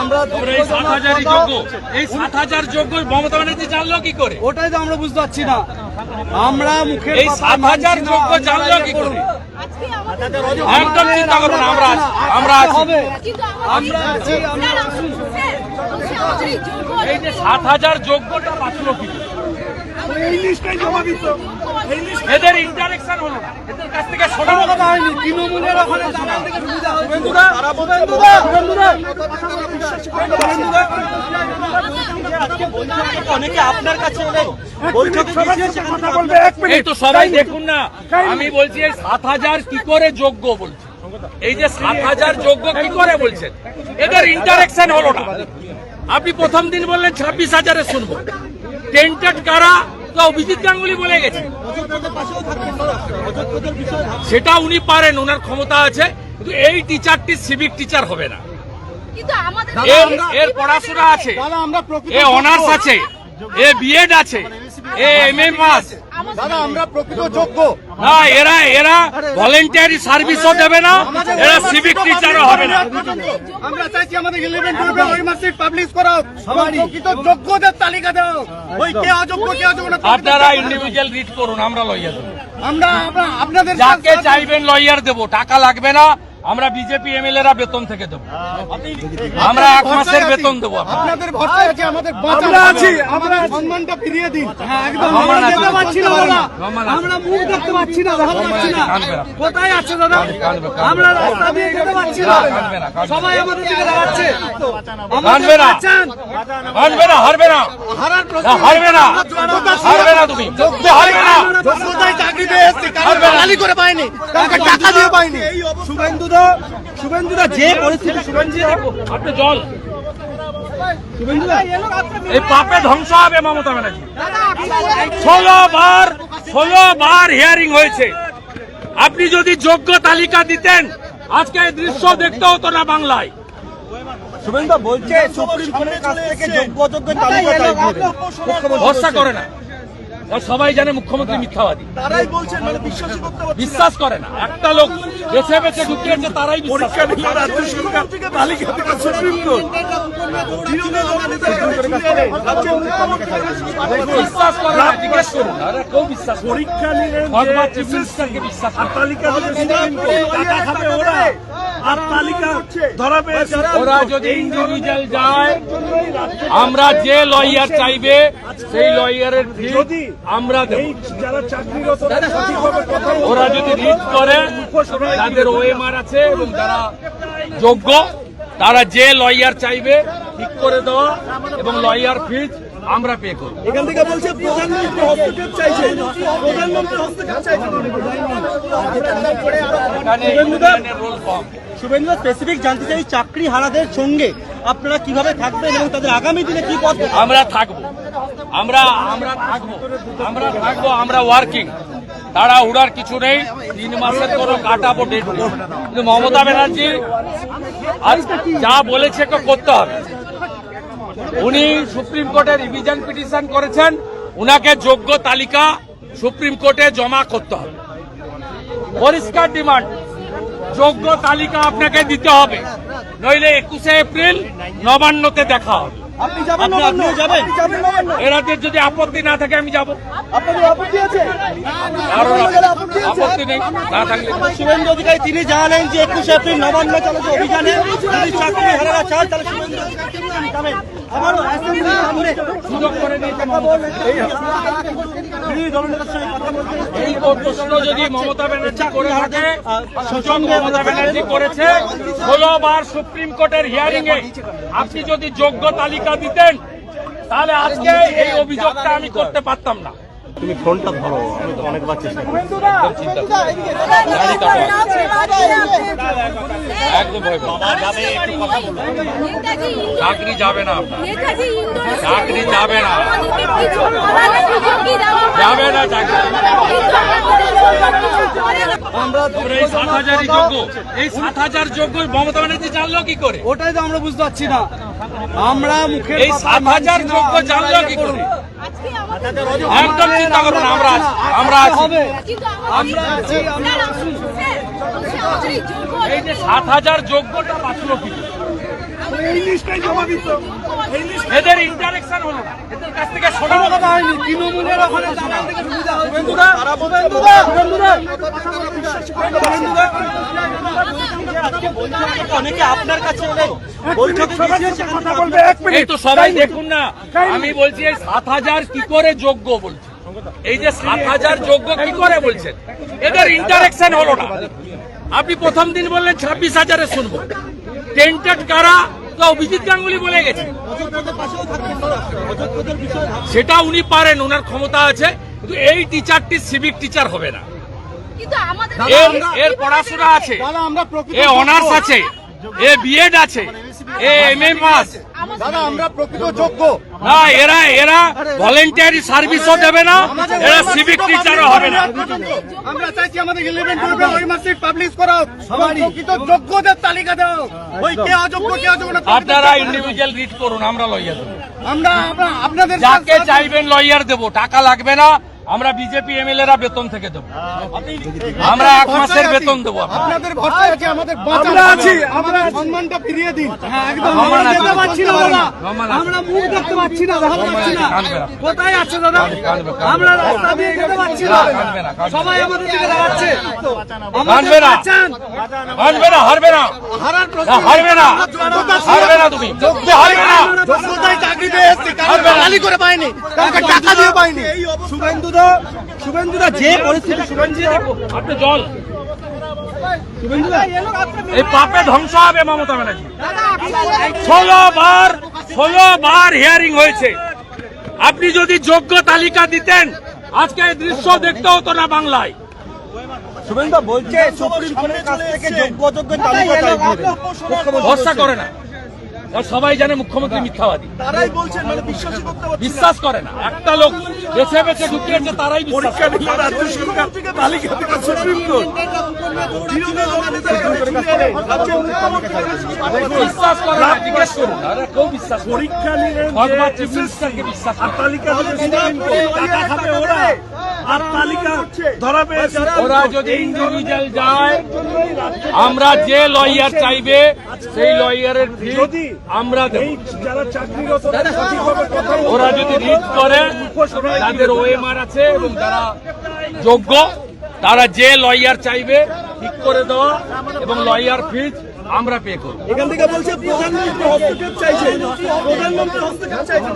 আমরা এই সাত হাজারই যোগ্য। এই সাত হাজার যোগ্য মমতা ব্যানার্জি জানলো কি করে? ওটাই তো আমরা বুঝতে পারছি না। আমরা মুখের এই সাত হাজার যোগ্য জানলো কি করে? একদম চিন্তা করো না আমরা আমরা আছি। আমরা আছি, এই যে সাত হাজার যোগ্যটা বাঁচলো কি করে? এদের ইন্টারেকশন হলো না। এদের কাছ থেকে শোনা কথা হয়নি। তৃণমূলের ওখানে থেকে সুবিধা অনেকে আপনার কাছে এই তো সবাই দেখুন না আমি বলছি এই সাত হাজার কি করে যোগ্য বলছি। এই যে সাত হাজার যোগ্য কি করে বলছেন এদের ইন্টারেকশন হলো না। আপনি প্রথম দিন বললেন ছাব্বিশ হাজারে শুনব। টেন্টেড কারা? তো অভিজিৎ গাঙ্গুলি বলে গেছে। সেটা উনি পারেন ওনার ক্ষমতা আছে কিন্তু এই টিচারটি সিভিক টিচার হবে না। এর এর পড়াশোনা আছে দাদা আমরা প্রকৃত এ অনার্স আছে এ বিএড আছে এ এম এ পাস দাদা আমরা প্রকৃত যোগ্য না এরা এরা ভলেন্টিয়ারি সার্ভিসও দেবে না এরা সিভিক টিচারও হবে না। আমরা চাইছি আমাদের ইলেভেন টুয়েলভে ওই মার্কশিট পাবলিশ করা প্রকৃত যোগ্যদের তালিকা দেওয়া হোক ওই কে অযোগ্য কে অযোগ্য না আপনারা ইন্ডিভিজুয়াল রিড করুন আমরা লয়ার দেবো। আমরা আমরা আপনাদের যাকে চাইবেন লয়ার দেবো টাকা লাগবে না আমরা বিজেপি এমএলএরা বেতন থেকে দেবো। আমরা এক মাসের বেতন দেবো আপনাদের। ভরসা আছে আমাদের আমরা আছি আমাদের সম্মানটা ফিরিয়ে দিন। হ্যাঁ একদম। আমরা যেতে পারছি না দাদা। আমরা মুখ দেখতে পাচ্ছি না দেখা পাচ্ছি না। কোথায় আছে দাদা। আমরা রাস্তা দিয়ে যেতে পারছি না। সবাই আমাদের দিকে দাঁড়াচ্ছে কাঁদবে না। হারবে না হারবে না। হারার প্রশ্ন হারবে না। হারবে না তুমি। তুমি হারবে না। যোগ্যতায় চাকরি পেয়ে এসছি কারণ খালি করে পাইনি কাউকে টাকা দিয়ে পাইনি শুভেন্দুদা শুভেন্দুদা যে পরিস্থিতি শুভেন্দু আপনি জল। এই পাপে ধ্বংস হবে মমতা ব্যানার্জি। ষোলো বার ষোলো বার হিয়ারিং হয়েছে। আপনি যদি যোগ্য তালিকা দিতেন আজকে এই দৃশ্য দেখতে হতো না বাংলায়। শুভেন্দু বলছে সুপ্রিম কোর্টের কাছ থেকে যোগ্য অযোগ্য তালিকা ভরসা করে না। সবাই জানে মুখ্যমন্ত্রী মিথ্যাবাদী তারাই বলছেন মানে করতে বিশ্বাস করে না একটা লোক বেছে বেছে ঢুকিয়েছে তারাই বিশ্বাস করে। রাজ্য সরকার থেকে তালিকা থেকে সুপ্রিম কোর্ট বিশ্বাস করে না জিজ্ঞেস করুন আরে কেউ বিশ্বাস পরীক্ষা নিলেন চিফ মিনিস্টারকে বিশ্বাস করে তালিকা টাকা খাবে ওরা আর তালিকা ধরা পেয়েছে। ওরা যদি ইন্ডিভিজুয়াল যায় আমরা যে লয়ার চাইবে সেই লয়ারের ফি যদি আমরা দেব। ওরা যদি রিড করে তাদের ওএমআর আছে এবং যারা যোগ্য তারা যে লয়ার চাইবে ঠিক করে দেওয়া এবং লয়ার ফিজ আমরা পে করব। এখান থেকে বলছে প্রধানমন্ত্রী হস্তক্ষেপ চাইছে। প্রধানমন্ত্রী হস্তক্ষেপ চাইছে। এখানে ইউনিয়নের রোল কম শুভেন্দু স্পেসিফিক জানতে চাই চাকরি হারাদের সঙ্গে আপনারা কীভাবে থাকবেন এবং তাদের আগামী দিনে কি পথ আমরা থাকব। আমরা আমরা থাকব। আমরা থাকব আমরা ওয়ার্কিং তারা উড়ার কিছু নেই তিন মাসের কোনো কাটাবো ডেট কিন্তু মমতা ব্যানার্জি যা বলেছে করতে হবে। উনি সুপ্রিম কোর্টে রিভিশন পিটিশন করেছেন। উনাকে যোগ্য তালিকা সুপ্রিম কোর্টে জমা করতে হবে। পরিষ্কার ডিমান্ড। যোগ্য তালিকা আপনাকে দিতে হবে। নইলে একুশে এপ্রিল নবান্নতে দেখা হবে। এরাদের যদি আপত্তি না থাকে আমি যাব। আপত্তি নেই। না থাকলে শুভেন্দু অধিকারী তিনি জানালেন যে একুশে এপ্রিল নবান্ন চলছে অভিযানে যদি চাকরি হারারা চায় তাহলে শুভেন্দু অধিকারী সুযোগ করে দিয়েছে মমতা ব্যানার্জি। দলনেতার সঙ্গে কথা বলতে এই প্রশ্ন যদি মমতা ব্যানার্জি করে থাকে সুযোগ মমতা ব্যানার্জি করেছে ষোলো বার সুপ্রিম কোর্টের হিয়ারিং এ। আপনি যদি যোগ্য তালিকা দিতেন তাহলে আজকে এই অভিযোগটা আমি করতে পারতাম না। তুমি ফোনটা ধরো, আমি তো অনেকবার চেষ্টা করি চাকরি যাবে না। চাকরি যাবে না। যাবে না চাকরি কিন্তু আমাদের সরকার কিছু করে না। আমরা এই সাত হাজারই যোগ্য এই সাত হাজার যোগ্য মমতা ব্যানার্জি জানলো কি করে ওটাই তো আমরা বুঝতে পারছি না আমরা মুখের এই সাত হাজার যোগ্য জানলো কি করে একদম চিন্তা করো না আমরা আমরা আছি আমরা এই যে সাত হাজার যোগ্যটা বাঁচলো কি করে? এদের ইন্টারেকশন হলো। না এদের কাছ থেকে শোনানো কথা হয়নি। তৃণমূলের ওখানে দালাল থেকে সুবিধা হচ্ছে। শুভেন্দুদা, শুভেন্দুদা, শুভেন্দুদা। অনেকে আপনার কাছে এই তো সবাই দেখুন না আমি বলছি এই সাত হাজার কি করে যোগ্য বলছি? এই যে সাত হাজার যোগ্য কি করে বলছেন এদের ইন্টারেকশন হলো না। আপনি প্রথম দিন বললেন ছাব্বিশ হাজারে শুনব। টেন্টেড কারা? তো অভিজিৎ গাঙ্গুলি বলে গেছে। সেটা উনি পারেন ওনার ক্ষমতা আছে কিন্তু এই টিচারটি সিভিক টিচার হবে না কিন্তু এর এর পড়াশোনা আছে দাদা আমরা প্রকৃত এ অনার্স আছে এ বিএড আছে এ এম এ পাস দাদা আমরা প্রকৃত যোগ্য। না এরা এরা ভলেন্টারি সার্ভিসও দেবে না এরা সিভিক টিচারও হবে না। আমরা চাইছি আমাদের ইলেভেন টুয়েলভে ওই মার্কশিট পাবলিশ প্রকৃত যোগ্যদের তালিকা দাও। ওই কে অযোগ্য কে অযোগ্য না আপনারা ইন্ডিভিজুয়াল রিড করুন আমরা লয়ার দেবো। আমরা আমরা- আপনাদের যাকে চাইবেন লয়ার দেবো টাকা লাগবে না আমরা বিজেপি এমএলএরা বেতন থেকে দেবো। আমরা এক মাসের বেতন দেবো। আপনাদের। ভরসা আছে আমাদের আমরা আছি আমরা সম্মানটা ফিরিয়ে দিন। হ্যাঁ একদম। আমরা না মুখ দেখতে পাচ্ছি না দেখা পাচ্ছি না। কোথায় আছে দাদা। আমরা রাস্তা দিয়ে যেতে পারছি না। সবাই আমাদের দিকে দাঁড়াচ্ছে। কাঁদবে না। হারবে না হারবে না হারার প্রশ্ন না, হারবে না হারবে না তুমি। হারবে না যোগ্যতায় চাকরি পেয়ে এসছি? কারণ করে পাইনি টাকা দিয়ে পাইনি শুভেন্দুদা শুভেন্দুদা যে পরিস্থিতি শুভেন্দুদা আপনি জল। এই পাপে ধ্বংস হবে মমতা ব্যানার্জি। ষোলো বার ষোলো বার হিয়ারিং হয়েছে। আপনি যদি যোগ্য তালিকা দিতেন আজকে এই দৃশ্য দেখতে হতো না বাংলায়। শুভেন্দুদা বলছে সুপ্রিম কোর্টের কাছ থেকে যোগ্য অযোগ্য তালিকা ভরসা করে না। সবাই জানে মুখ্যমন্ত্রী মিথ্যাবাদী। তারাই বলছেন মানে বিশ্বাসই করতে পারছেন না। বিশ্বাস করে না। একটা লোক বেছে বেছে ঢুকিয়েছে তারাই বিশ্বাস করে। রাজ্য সরকার তালিকা থেকে সুপ্রিম কোর্ট। বিশ্বাস করে না জিজ্ঞেস করুন আরে কেউ বিশ্বাস পরীক্ষা নিলেন ভগবান চিফ মিনিস্টারকে বিশ্বাস করে তালিকা থেকে সুপ্রিম কোর্ট টাকা খাবে ওরা। আর তালিকা ধরা পেয়েছে ওরা যদি ইন্ডিভিজুয়াল যায় আমরা যে লয়ার চাইবে সেই লয়ারের যদি আমরা দেব। যারা চাকরিরত ওরা যদি রিড করে যাদের ওএমআর আছে এবং যারা যোগ্য তারা যে লয়ার চাইবে ঠিক করে দেওয়া এবং লয়ার ফিজ আমরা পে করব। এখান থেকে বলছে প্রধানমন্ত্রী হস্তক্ষেপ চাইছে। প্রধানমন্ত্রী হস্তক্ষেপ চাইছে।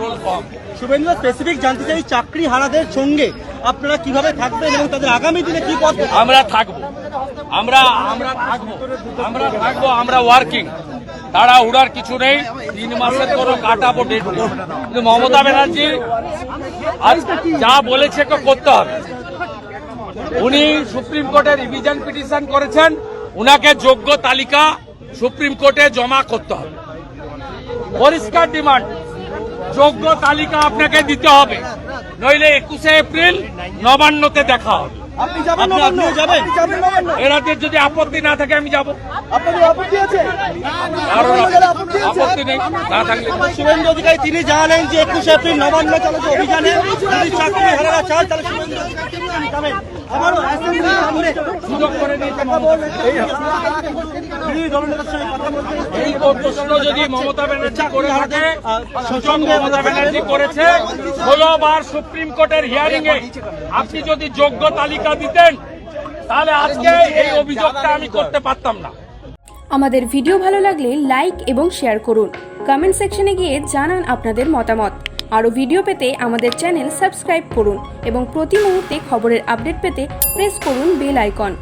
রোল কম শুভেন্দুদা স্পেসিফিক জানতে চাই চাকরি হারাদের সঙ্গে আপনারা কীভাবে থাকবেন এবং তাদের আগামী দিনে কি পথ আমরা থাকব। আমরা আমরা থাকব। আমরা থাকব আমরা ওয়ার্কিং তারা উড়ার কিছু নেই। তিন মাসের কোনো কাটাবো ডেট কিন্তু মমতা ব্যানার্জি আজ যা বলেছে করতে হবে। উনি সুপ্রিম কোর্টে রিভিশন পিটিশন করেছেন। উনাকে যোগ্য তালিকা সুপ্রিম কোর্টে জমা করতে হবে। পরিষ্কার ডিমান্ড যোগ্য তালিকা আপনাকে দিতে হবে। নইলে একুশে এপ্রিল নবান্নতে দেখা হবে। আপনি যাবেন আপনি- আপনিও যাবেন? এরাদের যদি আপত্তি না থাকে আমি যাব। আপনাদের আপত্তি আছে? কারণ আপত্তি নেই। না থাকলে শুভেন্দু অধিকারী তিনি জানালেন যে একুশে এপ্রিল নবান্ন চলেছে অভিযানে। যদি চাকরি হারারা তাহলে শুভেন্দু অধিকারী অ্যাসেম্বলির সামনে। সুযোগ করে এই প্রশ্ন যদি মমতা ব্যানার্জি করে থাকে সুযোগ মমতা ব্যানার্জি করেছে ষোলো বার সুপ্রিম কোর্টের হিয়ারিং এ আপনি যদি যোগ্য তালিকা দিতেন, তাহলে আজকে এই অভিযোগটা আমি করতে পারতাম না। আমাদের ভিডিও ভালো লাগলে লাইক এবং শেয়ার করুন। কমেন্ট সেকশনে গিয়ে জানান আপনাদের মতামত। আরও ভিডিও পেতে আমাদের চ্যানেল সাবস্ক্রাইব করুন এবং প্রতি মুহূর্তে খবরের আপডেট পেতে প্রেস করুন বেল আইকন।